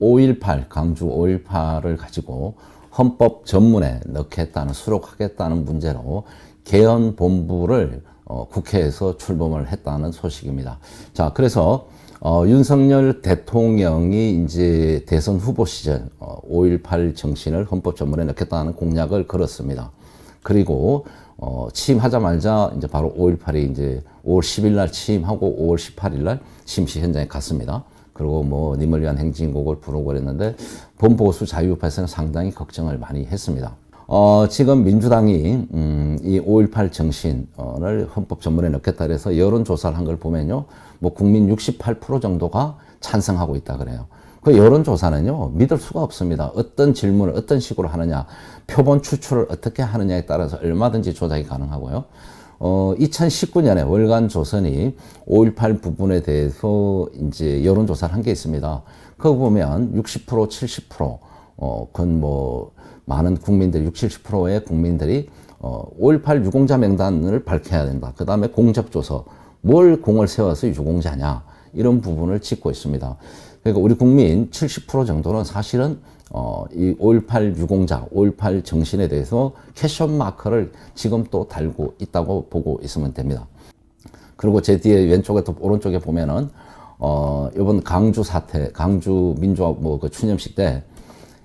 5.18 강주 5.18을 가지고 헌법 전문에 넣겠다는 수록하겠다는 문제로 개헌 본부를 어, 국회에서 출범을 했다는 소식입니다. 자, 그래서 어, 윤석열 대통령이 이제 대선 후보 시절 어, 5.18 정신을 헌법 전문에 넣겠다는 공약을 걸었습니다. 그리고 어, 취임하자마자 이제 바로 5.18이 이제 5월 10일 날 취임하고 5월 18일 날 심시 현장에 갔습니다. 그리고 뭐 님을 위한 행진곡을 부르고 그랬는데 범보수 자유파에서는 상당히 걱정을 많이 했습니다. 어, 지금 민주당이 음, 이 5.18 정신을 헌법 전문에 넣겠다 그래서 여론조사를 한 걸 보면요. 뭐 국민 68% 정도가 찬성하고 있다 그래요. 그 여론조사는요, 믿을 수가 없습니다. 어떤 질문을 어떤 식으로 하느냐, 표본 추출을 어떻게 하느냐에 따라서 얼마든지 조작이 가능하고요. 어, 2019년에 월간 조선이 5.18 부분에 대해서 이제 여론조사를 한 게 있습니다. 그거 보면 60%, 70%, 어, 그건 뭐, 많은 국민들, 60, 70%의 국민들이 어, 5.18 유공자 명단을 밝혀야 된다. 그 다음에 공적조서, 뭘 공을 세워서 유공자냐, 이런 부분을 짚고 있습니다. 그러니까 우리 국민 70% 정도는 사실은 어, 이 5.18 유공자, 5.18 정신에 대해서 캐션 마크를 지금 또 달고 있다고 보고 있으면 됩니다. 그리고 제 뒤에 왼쪽에 또 오른쪽에 보면은 어, 이번 강주 사태, 강주 민주화 뭐그 추념식 때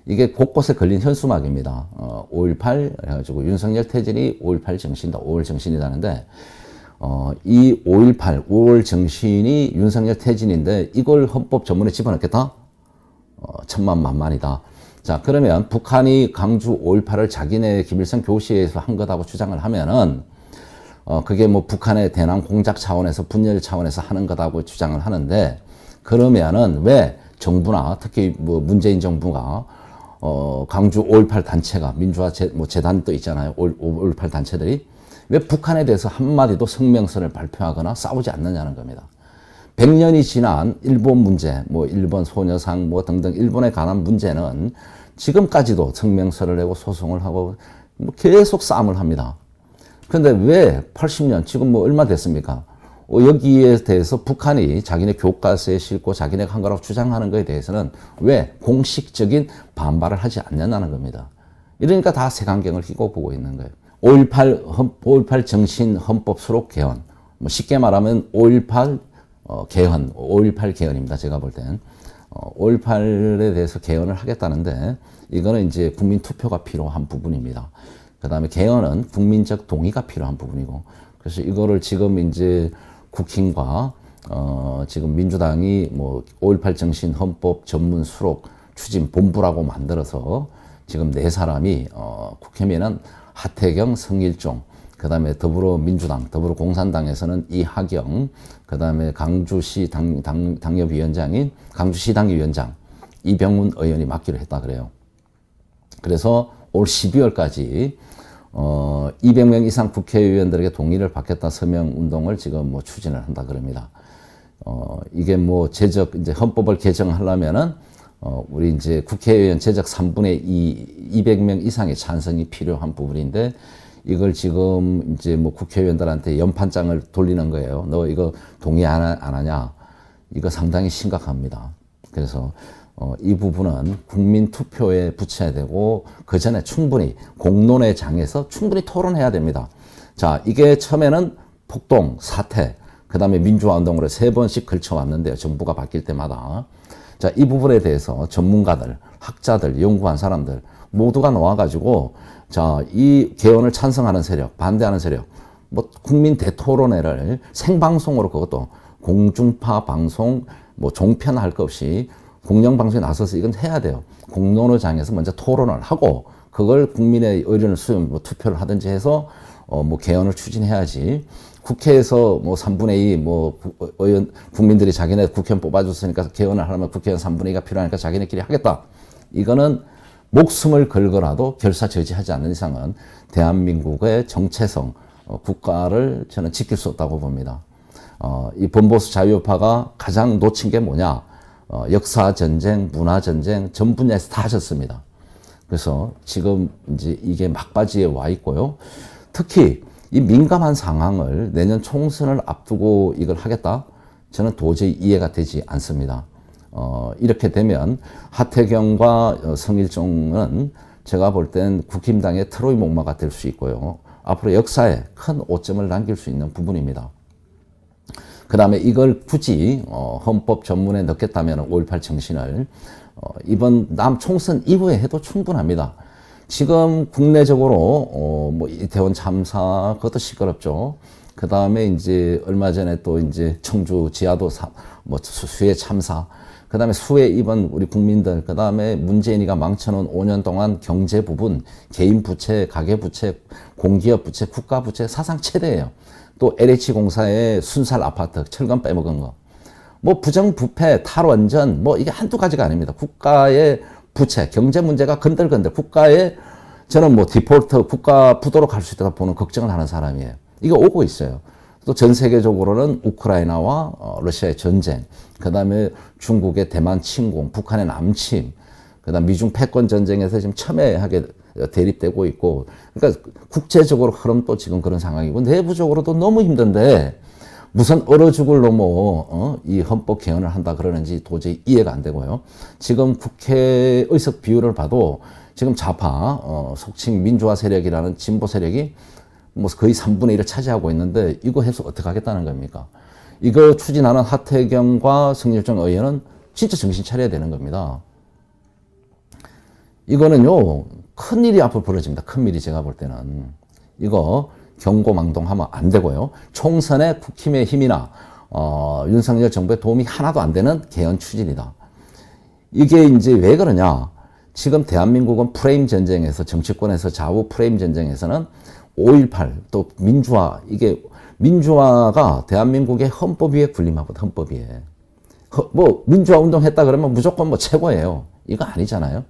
이게 곳곳에 걸린 현수막입니다. 어, 5.18 해가지고 윤석열 태진이 5.18 정신이다, 5월 정신이라는데 어, 이 5.18, 5월 정신이 윤석열 태진인데 이걸 헌법 전문에 집어넣겠다? 어, 천만 만만이다. 자, 그러면 북한이 강주 5.18을 자기네 김일성 교시에서 한 거다고 주장을 하면은 어, 그게 뭐 북한의 대남 공작 차원에서 분열 차원에서 하는 거다고 주장을 하는데 그러면은 왜 정부나 특히 뭐 문재인 정부가 어, 강주 5.18 단체가 민주화 재, 뭐 재단도 있잖아요. 5.18 단체들이 왜 북한에 대해서 한마디도 성명서를 발표하거나 싸우지 않느냐는 겁니다. 100년이 지난 일본 문제, 뭐 일본 소녀상 뭐 등등 일본에 관한 문제는 지금까지도 성명서를 내고 소송을 하고 뭐 계속 싸움을 합니다. 그런데 왜 80년, 지금 뭐 얼마 됐습니까? 어, 여기에 대해서 북한이 자기네 교과서에 싣고 자기네가 한 거라고 주장하는 것에 대해서는 왜 공식적인 반발을 하지 않냐는 겁니다. 이러니까 다 색안경을 끼고 보고 있는 거예요. 5.18, 5.18 정신 헌법 수록 개헌. 뭐 쉽게 말하면 5.18 어, 개헌, 5.18 개헌입니다. 제가 볼 땐. 어, 5.18에 대해서 개헌을 하겠다는데 이거는 이제 국민 투표가 필요한 부분입니다. 그 다음에 개헌은 국민적 동의가 필요한 부분이고 그래서 이거를 지금 이제 국힘과 어, 지금 민주당이 뭐 5.18 정신 헌법 전문 수록 추진 본부라고 만들어서 지금 네 사람이 어, 국힘에는 하태경, 성일종, 그 다음에 더불어민주당, 더불어공산당에서는 이하경, 그 다음에 강주시 당, 당, 당협위원장인 강주시 당위원장 이병훈 의원이 맡기로 했다 그래요. 그래서 올 12월까지 어, 200명 이상 국회의원들에게 동의를 받겠다 서명 운동을 지금 뭐 추진을 한다 그럽니다. 어, 이게 뭐 제적 이제 헌법을 개정하려면은 어, 우리 이제 국회의원 제적 3분의 2, 200명 이상의 찬성이 필요한 부분인데 이걸 지금 이제 뭐 국회의원들한테 연판장을 돌리는 거예요. 너 이거 동의 안, 안 하냐? 이거 상당히 심각합니다. 그래서 어, 이 부분은 국민 투표에 붙여야 되고 그 전에 충분히 공론의 장에서 충분히 토론해야 됩니다. 자, 이게 처음에는 폭동, 사태, 그 다음에 민주화 운동으로 세 번씩 걸쳐 왔는데요. 정부가 바뀔 때마다. 자, 이 부분에 대해서 전문가들, 학자들, 연구한 사람들 모두가 나와가지고 자, 이 개헌을 찬성하는 세력, 반대하는 세력, 뭐 국민 대토론회를 생방송으로 그것도 공중파 방송 뭐 종편 할 것 없이 공영 방송에 나서서 이건 해야 돼요. 공론의장에서 먼저 토론을 하고 그걸 국민의 의견을 수용, 뭐 투표를 하든지 해서 어, 뭐 개헌을 추진해야지. 국회에서 뭐 3분의 2, 뭐 의원, 국민들이 자기네 국회의원 뽑아줬으니까 개헌을 하려면 국회의원 3분의 2가 필요하니까 자기네끼리 하겠다. 이거는 목숨을 걸거라도 결사 저지하지 않는 이상은 대한민국의 정체성, 어, 국가를 저는 지킬 수 없다고 봅니다. 어, 이 범보수 자유파가 가장 놓친 게 뭐냐? 어, 역사 전쟁, 문화 전쟁 전 분야에서 다 하셨습니다. 그래서 지금 이제 이게 막바지에 와 있고요. 특히 이 민감한 상황을 내년 총선을 앞두고 이걸 하겠다? 저는 도저히 이해가 되지 않습니다. 어, 이렇게 되면 하태경과 어, 성일종은 제가 볼 땐 국힘당의 트로이 목마가 될 수 있고요. 앞으로 역사에 큰 오점을 남길 수 있는 부분입니다. 그 다음에 이걸 굳이 어, 헌법 전문에 넣겠다면 5.18 정신을 어, 이번 남 총선 이후에 해도 충분합니다. 지금 국내적으로 어, 뭐 이태원 참사 그것도 시끄럽죠. 그 다음에 이제 얼마 전에 또 이제 청주 지하도 사, 뭐 수- 수해 참사. 그 다음에 수해 입은 우리 국민들, 그 다음에 문재인이가 망쳐놓은 5년 동안 경제 부분, 개인 부채, 가계 부채, 공기업 부채, 국가 부채 사상 최대예요. 또 LH공사의 순살 아파트, 철강 빼먹은 거. 뭐 부정부패, 탈원전, 뭐 이게 한두 가지가 아닙니다. 국가의 부채, 경제 문제가 건들건들 국가의 저는 뭐 디폴트, 국가 부도로 갈 수 있다고 보는 걱정을 하는 사람이에요. 이거 오고 있어요. 또 전 세계적으로는 우크라이나와 어, 러시아의 전쟁, 그 다음에 중국의 대만 침공, 북한의 남침, 그 다음 미중 패권 전쟁에서 지금 첨예하게 대립되고 있고, 그러니까 국제적으로 흐름도 지금 그런 상황이고, 내부적으로도 너무 힘든데, 무슨 얼어 죽을 놈어 어? 이 헌법 개헌을 한다 그러는지 도저히 이해가 안 되고요. 지금 국회 의석 비율을 봐도 지금 좌파 어, 속칭 민주화 세력이라는 진보 세력이 뭐 거의 3분의 1을 차지하고 있는데 이거 해서 어떻게 하겠다는 겁니까? 이거 추진하는 하태경과 성일정 의원은 진짜 정신 차려야 되는 겁니다. 이거는요, 큰 일이 앞으로 벌어집니다. 큰 일이 제가 볼 때는. 이거 경고망동하면 안 되고요. 총선에 국힘의 힘이나, 어, 윤석열 정부의 도움이 하나도 안 되는 개헌 추진이다. 이게 이제 왜 그러냐. 지금 대한민국은 프레임 전쟁에서, 정치권에서 좌우 프레임 전쟁에서는 5.18, 또 민주화, 이게 민주화가 대한민국의 헌법 위에 군림하거든, 헌법 위에. 허- 뭐 민주화 운동 했다 그러면 무조건 뭐 최고예요. 이거 아니잖아요.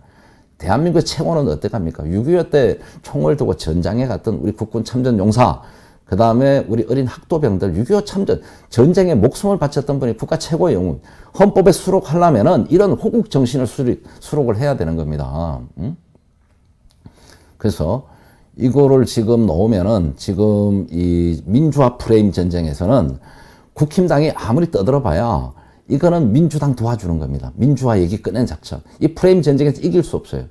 대한민국의 최고는 어떡합니까? 6.25 때 총을 두고 전장에 갔던 우리 국군 참전 용사, 그 다음에 우리 어린 학도병들, 6.25 참전, 전쟁에 목숨을 바쳤던 분이 국가 최고의 영웅. 헌법에 수록하려면은 이런 호국 정신을 수록, 수록을 해야 되는 겁니다. 응? 그래서 이거를 지금 넣으면은 지금 이 민주화 프레임 전쟁에서는 국힘당이 아무리 떠들어봐야 이거는 민주당 도와주는 겁니다. 민주화 얘기 꺼낸 작전. 이 프레임 전쟁에서 이길 수 없어요.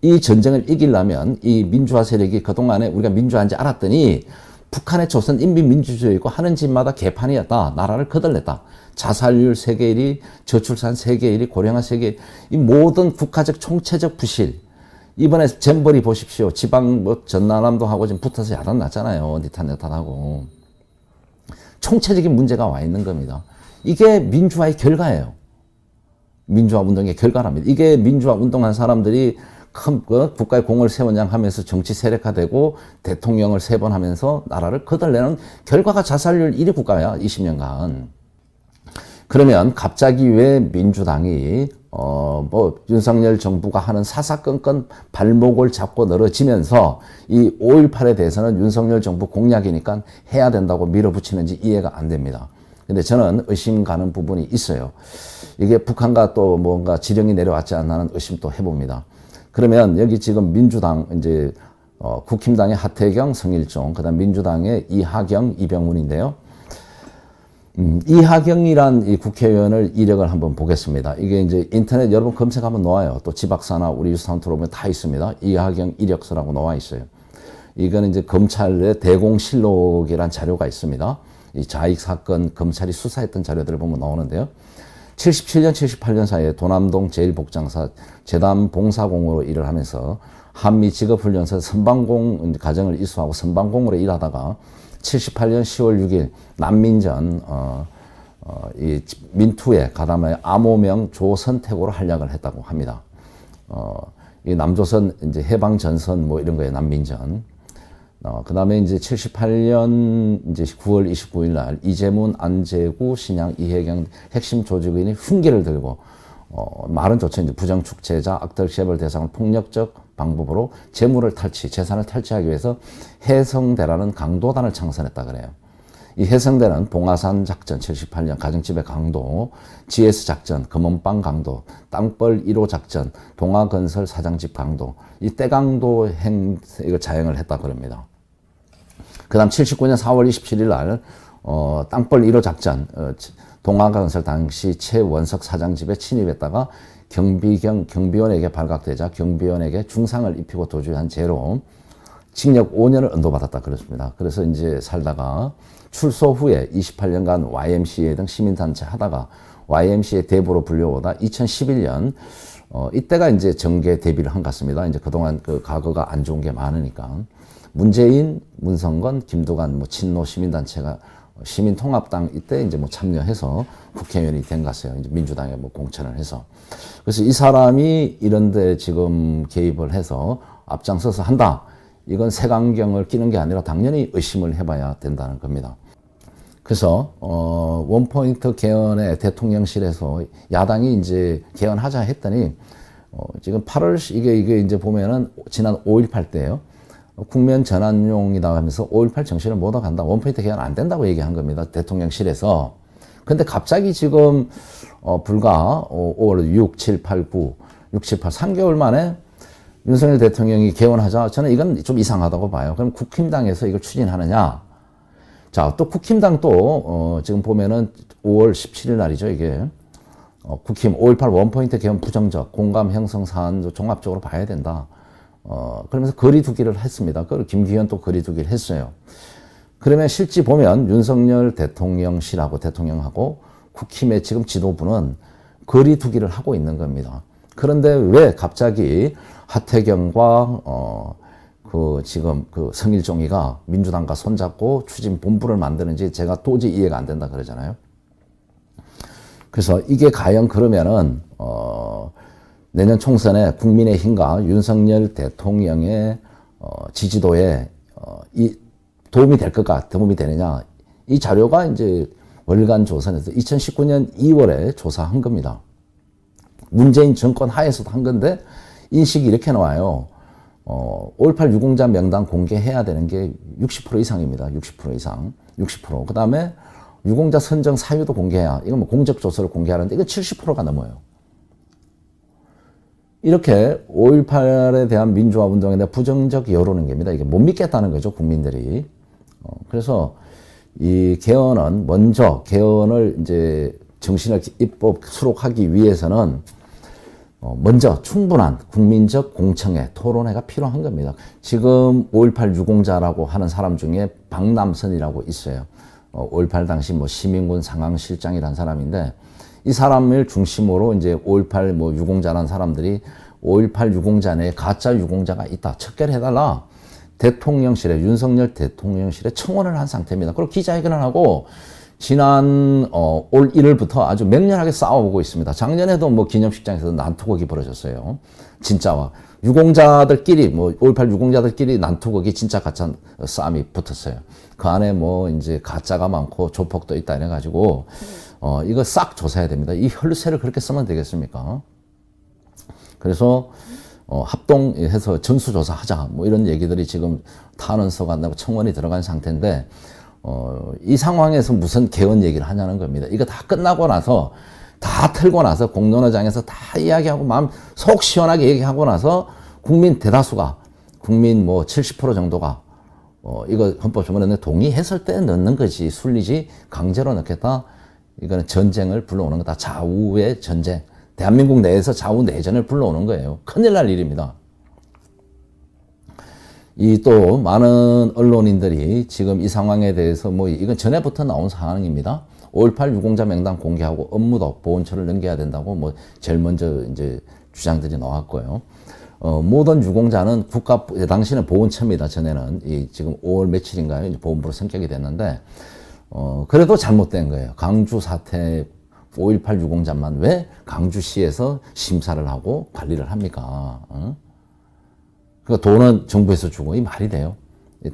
이 전쟁을 이기려면 이 민주화 세력이 그동안에 우리가 민주화인지 알았더니 북한의 조선 인민민주주의고 하는 짓마다 개판이었다. 나라를 거덜냈다. 자살률 세계 1위, 저출산 세계 1위, 고령화 세계 1위. 이 모든 국가적 총체적 부실. 이번에 잼버리 보십시오. 지방 뭐 전남도 하고 지금 붙어서 야단 났잖아요. 니탄야탄하고. 총체적인 문제가 와 있는 겁니다. 이게 민주화의 결과예요. 민주화 운동의 결과랍니다. 이게 민주화 운동한 사람들이 큰 그, 국가의 공을 세원장하면서 정치 세력화되고 대통령을 세 번 하면서 나라를 거덜내는 결과가 자살률 1위 국가야 20년간. 그러면 갑자기 왜 민주당이 어 뭐 윤석열 정부가 하는 사사건건 발목을 잡고 늘어지면서 이 5.18에 대해서는 윤석열 정부 공약이니까 해야 된다고 밀어붙이는지 이해가 안 됩니다. 근데 저는 의심 가는 부분이 있어요. 이게 북한과 또 뭔가 지령이 내려왔지 않나는 의심도 해봅니다. 그러면 여기 지금 민주당 이제 어, 국힘당의 하태경, 성일종, 그 다음 민주당의 이하경, 이병훈인데요. 음, 이하경이란 이 국회의원을 이력을 한번 보겠습니다. 이게 이제 인터넷 여러분 검색하면 나와요. 또 지박사나 우리 유스타운 들어오면 다 있습니다. 이하경 이력서라고 나와 있어요. 이거는 이제 검찰의 대공실록이란 자료가 있습니다. 이 자익 사건 검찰이 수사했던 자료들을 보면 나오는데요. 77년, 78년 사이에 도남동 제1복장사 재단 봉사공으로 일을 하면서 한미 직업훈련소 선방공 과정을 이수하고 선방공으로 일하다가 78년 10월 6일 난민전 어, 어, 이 민투에 가담하여 암호명 조선택으로 활약을 했다고 합니다. 어, 이 남조선 이제 해방 전선 뭐 이런 거에 난민전. 어, 그 다음에 이제 78년 이제 9월 29일 날 이재문, 안재구, 신양, 이혜경 핵심 조직인이 흉기를 들고 어, 말은 좋죠. 이제 부정축제자, 악덕 시합을 대상으로 폭력적 방법으로 재물을 탈취, 재산을 탈취하기 위해서 해성대라는 강도단을 창설했다 그래요. 이 해성대는 봉화산 작전 78년 가정집의 강도, GS 작전, 금원빵 강도, 땅벌 1호 작전, 동화건설 사장집 강도, 이 떼강도 행, 이거 자행을 했다 그럽니다. 그 다음 79년 4월 27일 날, 어, 땅벌 1호 작전, 어, 동아건설 당시 최원석 사장 집에 침입했다가 경비경 경비원에게 발각되자 경비원에게 중상을 입히고 도주한 죄로 징역 5년을 언도받았다 그랬습니다. 그래서 이제 살다가 출소 후에 28년간 YMCA 등 시민단체 하다가 YMCA 대부로 불려오다 2011년 어, 이때가 이제 정계 데뷔를 한것 같습니다. 이제 그동안 그 과거가 안 좋은 게 많으니까. 문재인, 문성건, 김두관, 뭐 친노 시민단체가 시민통합당 이때 이제 뭐 참여해서 국회의원이 된것 같아요. 이제 민주당에 뭐 공천을 해서. 그래서 이 사람이 이런데 지금 개입을 해서 앞장서서 한다. 이건 색안경을 끼는 게 아니라 당연히 의심을 해봐야 된다는 겁니다. 그래서 어 원포인트 개헌의 대통령실에서 야당이 이제 개헌하자 했더니 어 지금 8월 이게 이게 이제 보면은 지난 5.18 때요. 국면 전환용이다 하면서 5.18 정신을 못 얻어간다. 원포인트 개헌 안 된다고 얘기한 겁니다. 대통령실에서. 근데 갑자기 지금 어 불과 어 5월 6, 7, 8, 9, 6, 7, 8 3개월 만에 윤석열 대통령이 개헌하자 저는 이건 좀 이상하다고 봐요. 그럼 국힘당에서 이걸 추진하느냐? 자, 또 국힘당 또, 어, 지금 보면은 5월 17일 날이죠, 이게. 어, 국힘 5.18 원포인트 개헌 부정적 공감 형성 사안도 종합적으로 봐야 된다. 어, 그러면서 거리두기를 했습니다. 그리고 김기현 또 거리두기를 했어요. 그러면 실제 보면 윤석열 대통령실하고 대통령하고 국힘의 지금 지도부는 거리두기를 하고 있는 겁니다. 그런데 왜 갑자기 하태경과 어, 그 지금 그 성일종이가 민주당과 손잡고 추진 본부를 만드는지 제가 도저히 이해가 안 된다 그러잖아요. 그래서 이게 과연 그러면은 어 내년 총선에 국민의힘과 윤석열 대통령의 어 지지도에 어 이 도움이 될 것까 도움이 되느냐 이 자료가 이제 월간 조선에서 2019년 2월에 조사한 겁니다. 문재인 정권 하에서도 한 건데 인식이 이렇게 나와요. 어, 5.18 유공자 명단 공개해야 되는 게 60% 이상입니다. 60% 이상. 60%. 그 다음에 유공자 선정 사유도 공개해야, 이건 뭐 공적 조서를 공개하는데 이거 70%가 넘어요. 이렇게 5.18에 대한 민주화 운동에 대한 부정적 여론인 겁니다. 이게 못 믿겠다는 거죠, 국민들이. 어, 그래서 이 개헌은 먼저 개헌을 이제 정신을 입법 수록하기 위해서는 어, 먼저 충분한 국민적 공청회, 토론회가 필요한 겁니다. 지금 5.18 유공자라고 하는 사람 중에 박남선이라고 있어요. 5.18 당시 뭐 시민군 상황실장이라는 사람인데 이 사람을 중심으로 이제 5.18 뭐 유공자라는 사람들이 5.18 유공자 내에 가짜 유공자가 있다. 척결해달라. 대통령실에, 윤석열 대통령실에 청원을 한 상태입니다. 그리고 기자회견을 하고 지난 어, 올 1월부터 아주 맹렬하게 싸워오고 있습니다. 작년에도 뭐 기념식장에서 난투극이 벌어졌어요. 진짜와 유공자들끼리 뭐 5.18 유공자들끼리 난투극이 진짜 가짜 싸움이 붙었어요. 그 안에 뭐 이제 가짜가 많고 조폭도 있다 이래 가지고 어 이거 싹 조사해야 됩니다. 이 혈세를 그렇게 쓰면 되겠습니까? 그래서 어, 합동해서 전수조사 하자 뭐 이런 얘기들이 지금 탄원서가 나고 청원이 들어간 상태인데 어, 이 상황에서 무슨 개헌 얘기를 하냐는 겁니다. 이거 다 끝나고 나서 다 틀고 나서 공론화장에서 다 이야기하고 마음 속 시원하게 얘기하고 나서 국민 대다수가 국민 뭐 70% 정도가 어, 이거 헌법조문에 동의했을 때 넣는 거지 순리지 강제로 넣겠다. 이거는 전쟁을 불러오는 거다. 좌우의 전쟁. 대한민국 내에서 좌우 내전을 불러오는 거예요. 큰일 날 일입니다. 이 또 많은 언론인들이 지금 이 상황에 대해서 뭐 이건 전에부터 나온 상황입니다. 5.18 유공자 명단 공개하고 업무도 보훈처를 넘겨야 된다고 뭐 제일 먼저 이제 주장들이 나왔고요. 어, 모든 유공자는 국가 당시는 보훈처입니다. 전에는 이 지금 5월 며칠인가요? 보훈부로 성격이 됐는데 어, 그래도 잘못된 거예요. 강주 사태 5.18 유공자만 왜 강주시에서 심사를 하고 관리를 합니까? 어? 그 돈은 정부에서 주고 이 말이 돼요.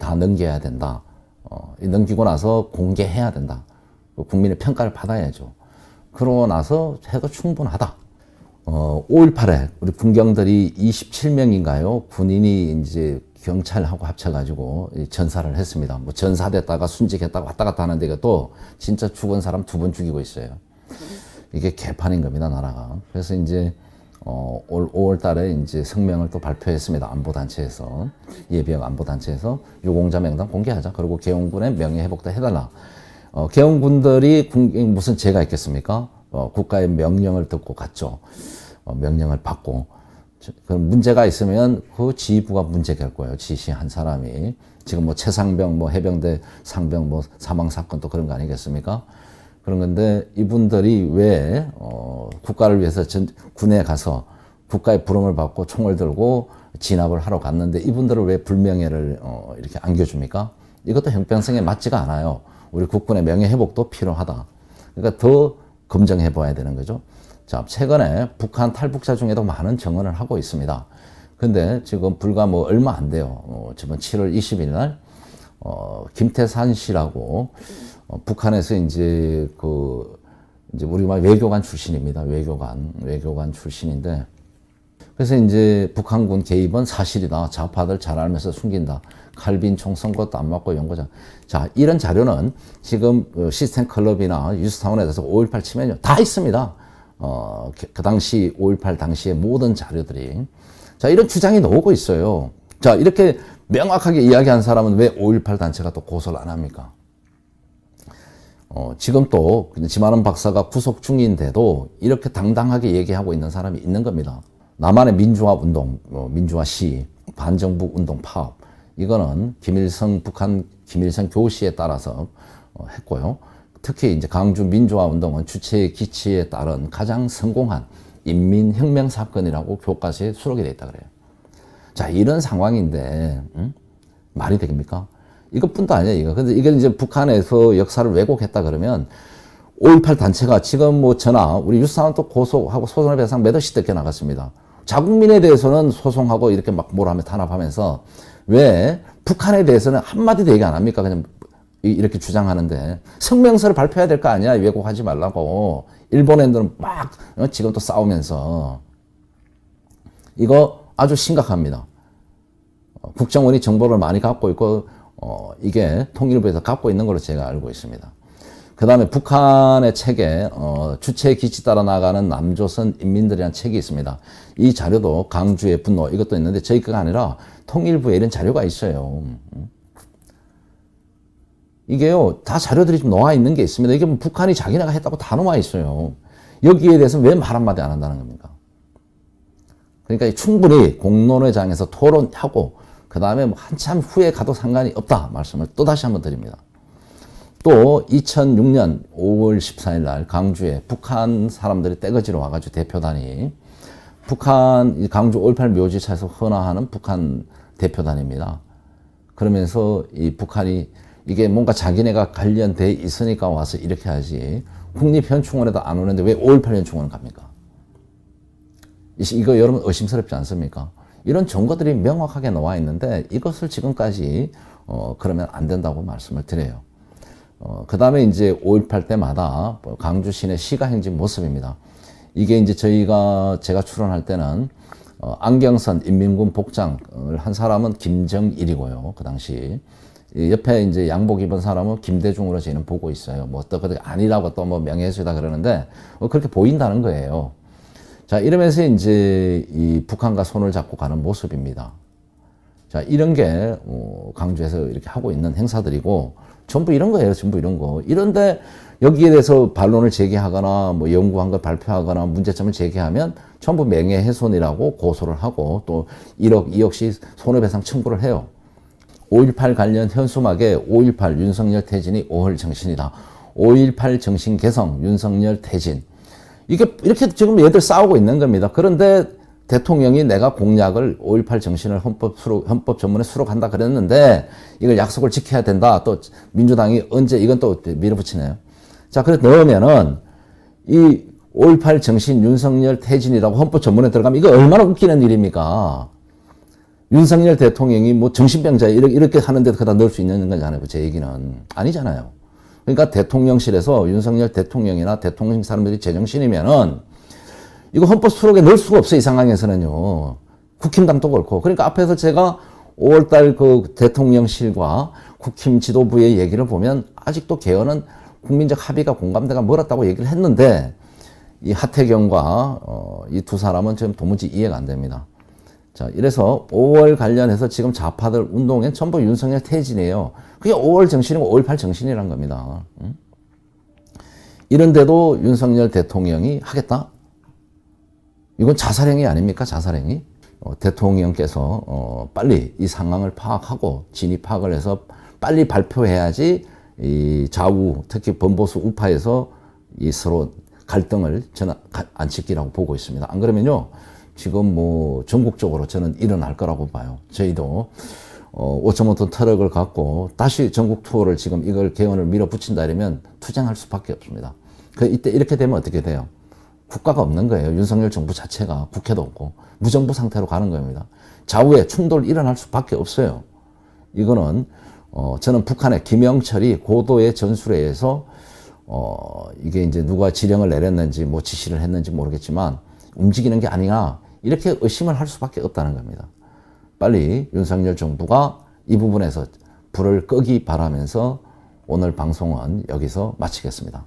다 넘겨야 된다. 어, 넘기고 나서 공개해야 된다. 그 국민의 평가를 받아야죠. 그러고 나서 해도 충분하다. 어, 5.18에 우리 군경들이 27명인가요? 군인이 이제 경찰하고 합쳐가지고 전사를 했습니다. 뭐 전사됐다가 순직했다가 왔다 갔다 하는데 이것도 진짜 죽은 사람 두 번 죽이고 있어요. 이게 개판인 겁니다, 나라가. 그래서 이제 어, 올 5월 달에 이제 성명을 또 발표했습니다. 안보단체에서. 예비역 안보단체에서 유공자 명단 공개하자. 그리고 개헌군의 명예회복도 해달라. 어, 개헌군들이 군- 무슨 죄가 있겠습니까? 어, 국가의 명령을 듣고 갔죠. 어, 명령을 받고. 저- 그 문제가 있으면 그 지휘부가 문제 될 거예요. 지시한 사람이. 지금 뭐 최상병, 뭐 해병대 상병, 뭐 사망 사건도 그런 거 아니겠습니까? 그런 건데 이분들이 왜 어, 국가를 위해서 전, 군에 가서 국가의 부름을 받고 총을 들고 진압을 하러 갔는데 이분들을 왜 불명예를 어, 이렇게 안겨줍니까? 이것도 형평성에 맞지가 않아요. 우리 국군의 명예 회복도 필요하다. 그러니까 더 검증해 봐야 되는 거죠. 자, 최근에 북한 탈북자 중에도 많은 정언을 하고 있습니다. 근데 지금 불과 뭐 얼마 안 돼요. 어, 지금 7월 20일 날, 어, 김태산 씨라고, 어, 북한에서 이제 그, 이제 우리 말 외교관 출신입니다. 외교관, 외교관 출신인데, 그래서 이제 북한군 개입은 사실이다. 좌파들 잘 알면서 숨긴다. 칼빈 총선 것도 안 맞고 연거장. 자, 이런 자료는 지금 어, 시스템 클럽이나 유스타운에서 5.18 치면요. 다 있습니다. 어, 그- 그 당시 5.18 당시의 모든 자료들이. 자, 이런 주장이 나오고 있어요. 자, 이렇게 명확하게 이야기한 사람은 왜 5.18 단체가 또 고소를 안 합니까? 어, 지금 또 지만원 박사가 구속 중인데도 이렇게 당당하게 얘기하고 있는 사람이 있는 겁니다. 남한의 민주화 운동, 어, 민주화 시, 반정부 운동 파업, 이거는 김일성 북한 김일성 교시에 따라서 어, 했고요. 특히 이제 강주 민주화 운동은 주체의 기치에 따른 가장 성공한 인민혁명 사건이라고 교과서에 수록이 돼 있다 그래요. 자, 이런 상황인데, 음? 말이 되겠습니까? 이것뿐도 아니야, 이거. 근데 이게 이제 북한에서 역사를 왜곡했다 그러면 5.18 단체가 지금 뭐 전화, 우리 유사원 또 고소하고 소송의 배상 몇 억씩 뜯겨 나갔습니다. 자국민에 대해서는 소송하고 이렇게 막 뭐라며 탄압하면서 왜 북한에 대해서는 한마디도 얘기 안 합니까? 그냥 이- 이렇게 주장하는데 성명서를 발표해야 될 거 아니야? 왜곡하지 말라고. 일본 애들은 막 어, 지금 또 싸우면서 이거 아주 심각합니다. 어, 국정원이 정보를 많이 갖고 있고 어, 이게 통일부에서 갖고 있는 걸로 제가 알고 있습니다. 그 다음에 북한의 책에 어, 주체의 기치 따라 나가는 남조선 인민들이라는 책이 있습니다. 이 자료도 강주의 분노 이것도 있는데 저희 거가 아니라 통일부에 이런 자료가 있어요. 음. 이게요 다 자료들이 좀 나와 있는 게 있습니다. 이게 뭐 북한이 자기네가 했다고 다 나와 있어요. 여기에 대해서 왜 말 한마디 안 한다는 겁니까? 그러니까 충분히 공론회장에서 토론하고 그 다음에 뭐 한참 후에 가도 상관이 없다 말씀을 또 다시 한번 드립니다. 또 2006년 5월 14일 날 강주에 북한 사람들이 떼거지로 와가지고 대표단이 북한 이 강주 5.18 묘지차에서 헌화하는 북한 대표단입니다. 그러면서 이 북한이 이게 뭔가 자기네가 관련돼 있으니까 와서 이렇게 하지 국립현충원에도 안 오는데 왜 5.18 현충원을 갑니까? 이- 이거 여러분 의심스럽지 않습니까? 이런 증거들이 명확하게 나와 있는데 이것을 지금까지 어, 그러면 안 된다고 말씀을 드려요. 어, 그 다음에 이제 5.18 때마다 뭐 강주 시내 시가 행진 모습입니다. 이게 이제 저희가 제가 출연할 때는 어, 안경선 인민군 복장을 한 사람은 김정일이고요. 그 당시. 이 옆에 이제 양복 입은 사람은 김대중으로 저희는 보고 있어요. 뭐 또, 그 아니라고 또 뭐 명예훼손이다 그러는데 뭐 그렇게 보인다는 거예요. 자, 이러면서 이제 이 북한과 손을 잡고 가는 모습입니다. 자, 이런 게, 어, 강주에서 이렇게 하고 있는 행사들이고, 전부 이런 거예요. 전부 이런 거. 이런데 여기에 대해서 반론을 제기하거나, 뭐 연구한 걸 발표하거나, 문제점을 제기하면 전부 명예훼손이라고 고소를 하고, 또 1억, 2억씩 손해배상 청구를 해요. 5.18 관련 현수막에 5.18 윤석열 퇴진이 5월 정신이다. 5.18 정신 개성 윤석열 퇴진. 이게 이렇게 지금 얘들 싸우고 있는 겁니다. 그런데 대통령이 내가 공약을 5.18 정신을 헌법 수록, 헌법 전문에 수록한다 그랬는데 이걸 약속을 지켜야 된다. 또 민주당이 언제 이건 또 밀어붙이네요. 자, 그래 넣으면은 이 5.18 정신 윤석열 퇴진이라고 헌법 전문에 들어가면 이거 얼마나 웃기는 일입니까? 윤석열 대통령이 뭐 정신병자 이렇게, 이렇게 하는데 그다 넣을 수 있는 거잖아요. 제 얘기는. 아니잖아요. 그러니까 대통령실에서 윤석열 대통령이나 대통령 사람들이 제정신이면은 이거 헌법 수록에 넣을 수가 없어요. 이 상황에서는요. 국힘당도 그렇고. 그러니까 앞에서 제가 5월달 그 대통령실과 국힘 지도부의 얘기를 보면 아직도 개헌은 국민적 합의가 공감대가 멀었다고 얘기를 했는데 이 하태경과 어, 이 두 사람은 지금 도무지 이해가 안 됩니다. 자, 이래서 5월 관련해서 지금 좌파들 운동엔 전부 윤석열 퇴진이에요. 그게 5월 정신이고 5.18 정신이란 겁니다. 응? 이런데도 윤석열 대통령이 하겠다? 이건 자살행위 아닙니까? 자살행위? 어, 대통령께서 어, 빨리 이 상황을 파악하고 진위 파악을 해서 빨리 발표해야지 이 좌우 특히 범보수 우파에서 이 서로 갈등을 저는 가- 안 시키라고 보고 있습니다. 안 그러면요 지금 뭐 전국적으로 저는 일어날 거라고 봐요. 저희도 어, 5.5톤 트럭을 갖고 다시 전국 투어를 지금 이걸 개헌을 밀어붙인다 이러면 투쟁할 수밖에 없습니다. 그 이때 이렇게 되면 어떻게 돼요? 국가가 없는 거예요. 윤석열 정부 자체가 국회도 없고 무정부 상태로 가는 겁니다. 좌우에 충돌 일어날 수밖에 없어요. 이거는 어 저는 북한의 김영철이 고도의 전술에 의해서 어 이게 이제 누가 지령을 내렸는지 뭐 지시를 했는지 모르겠지만 움직이는 게 아니라 이렇게 의심을 할 수밖에 없다는 겁니다. 빨리 윤석열 정부가 이 부분에서 불을 끄기 바라면서 오늘 방송은 여기서 마치겠습니다.